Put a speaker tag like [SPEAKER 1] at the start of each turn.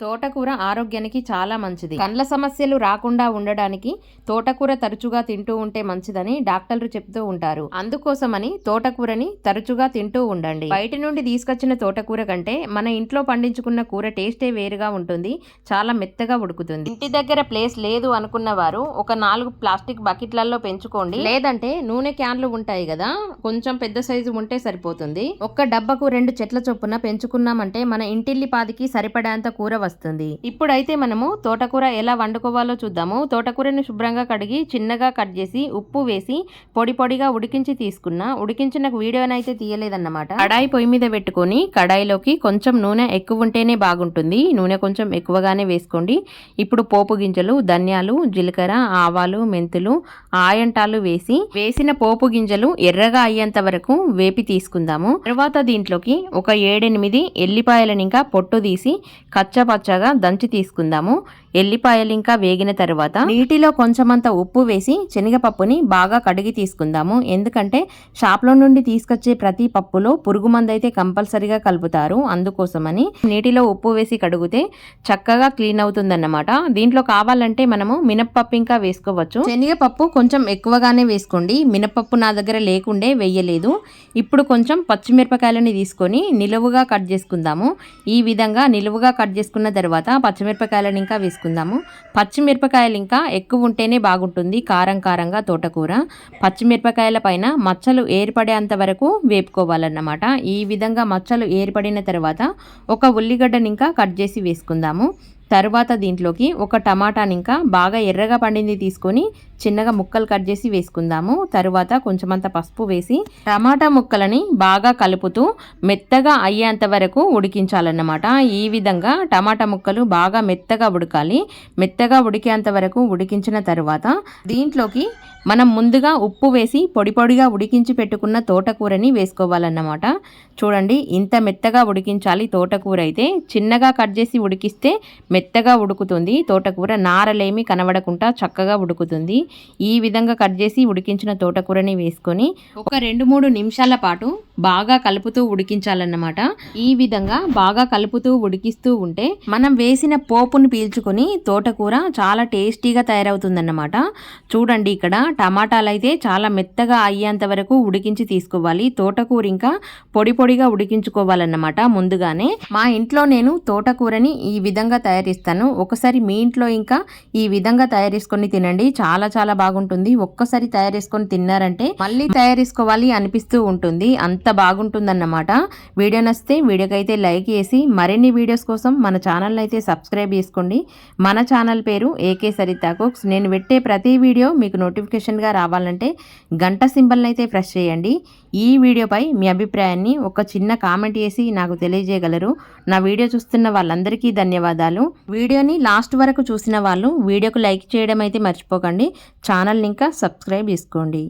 [SPEAKER 1] తోటకూర ఆరోగ్యానికి చాలా మంచిది. కండ్ల సమస్యలు రాకుండా ఉండడానికి తోటకూర తరచుగా తింటూ ఉంటే మంచిదని డాక్టర్లు చెప్తూ ఉంటారు. అందుకోసమని తోటకూరని తరచుగా తింటూ ఉండండి. బయట నుండి తీసుకొచ్చిన తోటకూర కంటే మన ఇంట్లో పండించుకున్న కూర టేస్టే వేరుగా ఉంటుంది చాలా మెత్తగా ఉడుకుతుంది. ఇంటి దగ్గర ప్లేస్ లేదు అనుకున్న వారు ఒక నాలుగు ప్లాస్టిక్ బకెట్లలో పెంచుకోండి. లేదంటే నూనె క్యాన్లు ఉంటాయి కదా కొంచెం పెద్ద సైజు ఉంటే సరిపోతుంది. ఒక్క డబ్బకు రెండు చెట్ల చొప్పున పెంచుకున్నామంటే మన ఇంటిల్లి పాదికి సరిపడేంత కూర వస్తుంది. ఇప్పుడైతే మనము తోటకూర ఎలా వండుకోవాలో చూద్దాము. తోటకూరని శుభ్రంగా కడిగి చిన్నగా కట్ చేసి ఉప్పు వేసి పొడి పొడిగా ఉడికించి తీసుకున్న ఉడికించిన వీడియోనైతే తీయలేదన్నమాట. కడాయి పొయ్యి మీద పెట్టుకొని కడాయిలోకి కొంచెం నూనె ఎక్కువ ఉంటేనే బాగుంటుంది. నూనె కొంచెం ఎక్కువగానే వేసుకోండి. ఇప్పుడు పోపు గింజలు ధనియాలు జీలకర్ర ఆవాలు మెంతులు ఆయంటాలు వేసి వేసిన పోపు గింజలు ఎర్రగా అయ్యేంత వరకు వేపి తీసుకుందాము. తర్వాత దీంట్లోకి ఒక ఏడెనిమిది ఎల్లిపాయలను ఇంకా పొట్టు తీసి కచ్చపచ్చగా దంచి తీసుకుందాము. ఎల్లిపాయలు ఇంకా వేగిన తర్వాత నీటిలో కొంచెమంత ఉప్పు వేసి శనగపప్పుని బాగా కడిగి తీసుకుందాము. ఎందుకంటే షాప్లో నుండి తీసుకొచ్చే ప్రతి పప్పులో పురుగు మందు అయితే కంపల్సరిగా కలుపుతారు. అందుకోసమని నీటిలో ఉప్పు వేసి కడిగితే చక్కగా క్లీన్ అవుతుందన్నమాట. దీంట్లో కావాలంటే మనము మినప్పప్పు ఇంకా వేసుకోవచ్చు. శనగపప్పు కొంచెం ఎక్కువగానే వేసుకోండి. మినపప్పు నా దగ్గర లేకుండే వేయలేదు. ఇప్పుడు కొంచెం పచ్చిమిరపకాయలని తీసుకొని నిలువుగా కట్ చేసుకుందాము. ఈ విధంగా నిలువుగా కట్ చేసుకున్న తర్వాత పచ్చిమిరపకాయలను ఇంకా వేసుకుందాము. పచ్చిమిరపకాయలు ఇంకా ఎక్కువ ఉంటేనే బాగుంటుంది కారం కారంగా తోటకూర. పచ్చిమిరపకాయల పైన మచ్చలు ఏర్పడేంత వరకు వేపుకోవాలన్నమాట. ఈ విధంగా మచ్చలు ఏర్పడిన తర్వాత ఒక ఉల్లిగడ్డని ఇంకా కట్ చేసి వేసుకుందాము. తర్వాత దీంట్లోకి ఒక టమాటాని ఇంకా బాగా ఎర్రగా పండింది తీసుకొని చిన్నగా ముక్కలు కట్ చేసి వేసుకుందాము. తరువాత కొంచెమంత పసుపు వేసి టమాటా ముక్కలని బాగా కలుపుతూ మెత్తగా అయ్యేంత వరకు ఉడికించాలన్నమాట. ఈ విధంగా టమాటా ముక్కలు బాగా మెత్తగా ఉడకాలి. మెత్తగా ఉడికేంత వరకు ఉడికించిన తర్వాత దీంట్లోకి మనం ముందుగా ఉప్పు వేసి పొడి పొడిగా ఉడికించి పెట్టుకున్న తోటకూరని వేసుకోవాలన్నమాట. చూడండి ఇంత మెత్తగా ఉడికించాలి తోటకూర అయితే. చిన్నగా కట్ చేసి ఉడికిస్తే మెత్తగా ఉడుకుతుంది. తోటకూర నారలేమి కనబడకుండా చక్కగా ఉడుకుతుంది. ఈ విధంగా కట్ చేసి ఉడికించిన తోటకూరని వేసుకొని ఒక రెండు మూడు నిమిషాల పాటు బాగా కలుపుతూ ఉడికించాలన్నమాట. ఈ విధంగా బాగా కలుపుతూ ఉడికిస్తూ ఉంటే మనం వేసిన పోపును పీల్చుకొని తోటకూర చాలా టేస్టీగా తయారవుతుందన్నమాట. చూడండి ఇక్కడ టమాటాలు అయితే చాలా మెత్తగా అయ్యేంత వరకు ఉడికించి తీసుకోవాలి. తోటకూర ఇంకా పొడి పొడిగా ఉడికించుకోవాలన్నమాట ముందుగానే. మా ఇంట్లో నేను తోటకూరని ఈ విధంగా తయారు తయారిస్తాను ఒకసారి మీ ఇంట్లో ఇంకా ఈ విధంగా తయారు చేసుకొని తినండి. చాలా చాలా బాగుంటుంది. ఒక్కసారి తయారు చేసుకొని తిన్నారంటే మళ్ళీ తయారు చేసుకోవాలి అనిపిస్తూ ఉంటుంది. అంత బాగుంటుందన్నమాట. వీడియో నచ్చితే వీడియోకి అయితే లైక్ చేసి మరిన్ని వీడియోస్ కోసం మన ఛానల్ అయితే సబ్స్క్రైబ్ చేసుకోండి. మన ఛానల్ పేరు ఏకే సరిత కుక్స్. నేను పెట్టే ప్రతి వీడియో మీకు నోటిఫికేషన్గా రావాలంటే గంట సింబల్ని అయితే ప్రెస్ చేయండి. ఈ వీడియోపై మీ అభిప్రాయాన్ని ఒక చిన్న కామెంట్ చేసి నాకు తెలియజేయగలరు. నా వీడియో చూస్తున్న వాళ్ళందరికీ ధన్యవాదాలు. వీడియోని లాస్ట్ వరకు చూసిన వాళ్ళు వీడియోకు లైక్ చేయడం అయితే మర్చిపోకండి. ఛానల్ని ఇంకా సబ్స్క్రైబ్ చేసుకోండి.